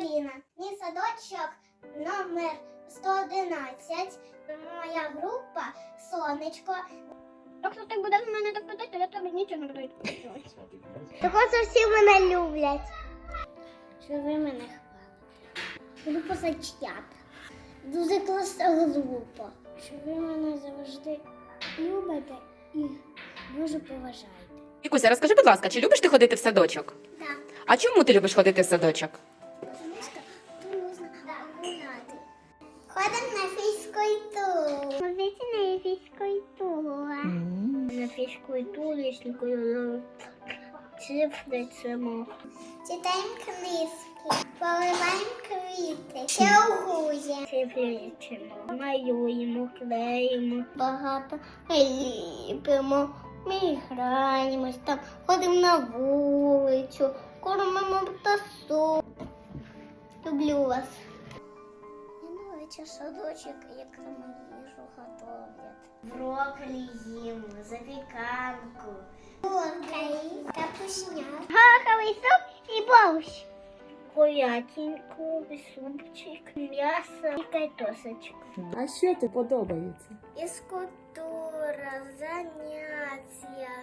Поліна. Мій садочок номер 111. Моя група Сонечко. Якщо ти будеш мене так питати, то я тобі нічого не буду відповідати. Так от всі мене люблять. Що ви мене хвалите. Група зачтята. Дуже класна група. Що ви мене завжди любите і дуже поважаєте. Вікуся, розкажи, будь ласка, чи любиш ти ходити в садочок? Так. А чому ти любиш ходити в садочок? На фізкультуру. Ходите на фізкультуру. На фізкультуру, якщо коли цифри цимо. Читаємо книжки, поливаємо квіти, чергуємо. Цифри чимо. Малюємо, клеїмо, багато ліпимо. Ми граємось там, ходимо на вулицю, кормимо птасу. Люблю вас. Я нравиться садочок, як там їжу готовлять. Брокколі їм, запіканку. Брокколі, капусня. Гороховий суп і борщ. Курятинку, супчик, м'ясо і картошечку. А що тобі подобається? Фізкультура, заняття,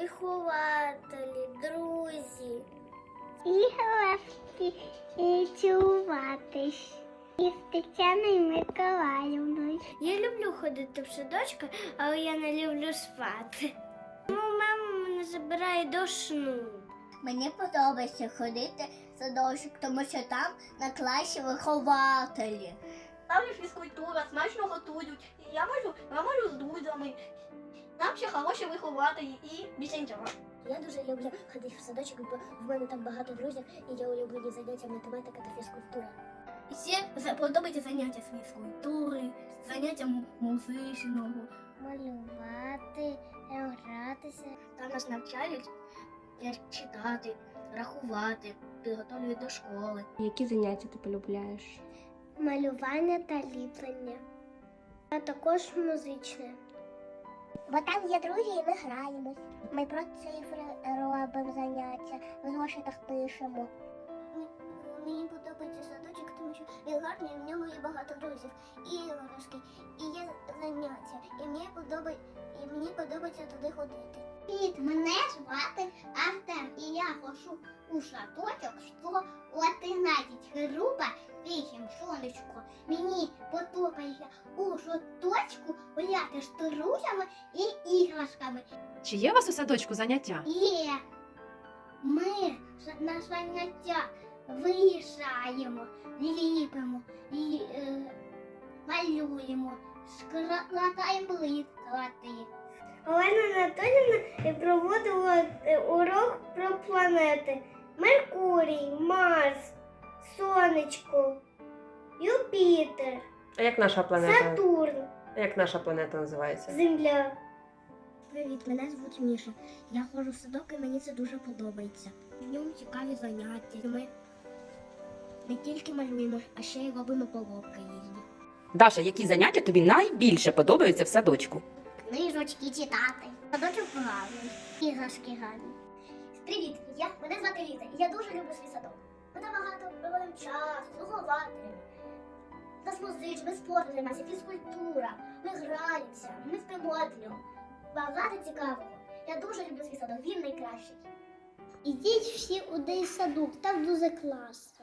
вихователі, друзі. Іграшки і чуватись. І з Тетяною Миколаївною. Я люблю ходити в садочку, але я не люблю спати. Тому мама мене забирає до сну. Мені подобається ходити в садочок, тому що там на класі вихователі. Там є фізкультура, смачно готують. Я можу, я можу з друзями. Там ще хороші вихователі і більше нічого. Я дуже люблю ходити в садочок, бо в мене там багато друзів, і я улюблені заняття математика та фізкультура. І ще подобається заняття з фізкультури, заняття музичного. Малювати, гратися. Там нас навчають читати, рахувати, підготовлюють до школи. Які заняття ти полюбляєш? Малювання та ліплення. А також музичне. Бо там є друзі, і ми граємось. Ми про цифри робимо заняття, в зошитах пишемо. Гарний, і в ньому є багато друзів, і іграшки, і є заняття. І мені подобається, і мені подобається туди ходити. Привіт, мене звати Артем, і я ходжу у садочок 111 група 8 сонечко. Мені подобається у садочку гуляти з друзями і іграшками. Чи є у вас у садочку заняття? Є. Ми на заняття виїжджаємо, ліпимо, і, е, малюємо, складаємо блискати. Олена Анатолівна проводила е, урок про планети. Меркурій, Марс, Сонечко, Юпітер, А як наша планета? Сатурн, Як наша планета називається? Земля. Привіт, мене звуть Міша. Я ходжу в садок і мені це дуже подобається. В ньому цікаві заняття. Ми не тільки малюємо, а ще й робимо поробки різні. Даша, які заняття тобі найбільше подобаються в садочку? Книжечки читати. Садочок гарний. Іграшки гарні. Привіт, я мене звати Ліза, і я дуже люблю свій садок. Ми там багато проводимо час, з нас музич, ми спортом займаємося, фізкультура, ми граємося, ми спимо днем. Багато цікавого. Я дуже люблю свій садок, він найкращий. Ідіть всі у дей садок, там дуже клас.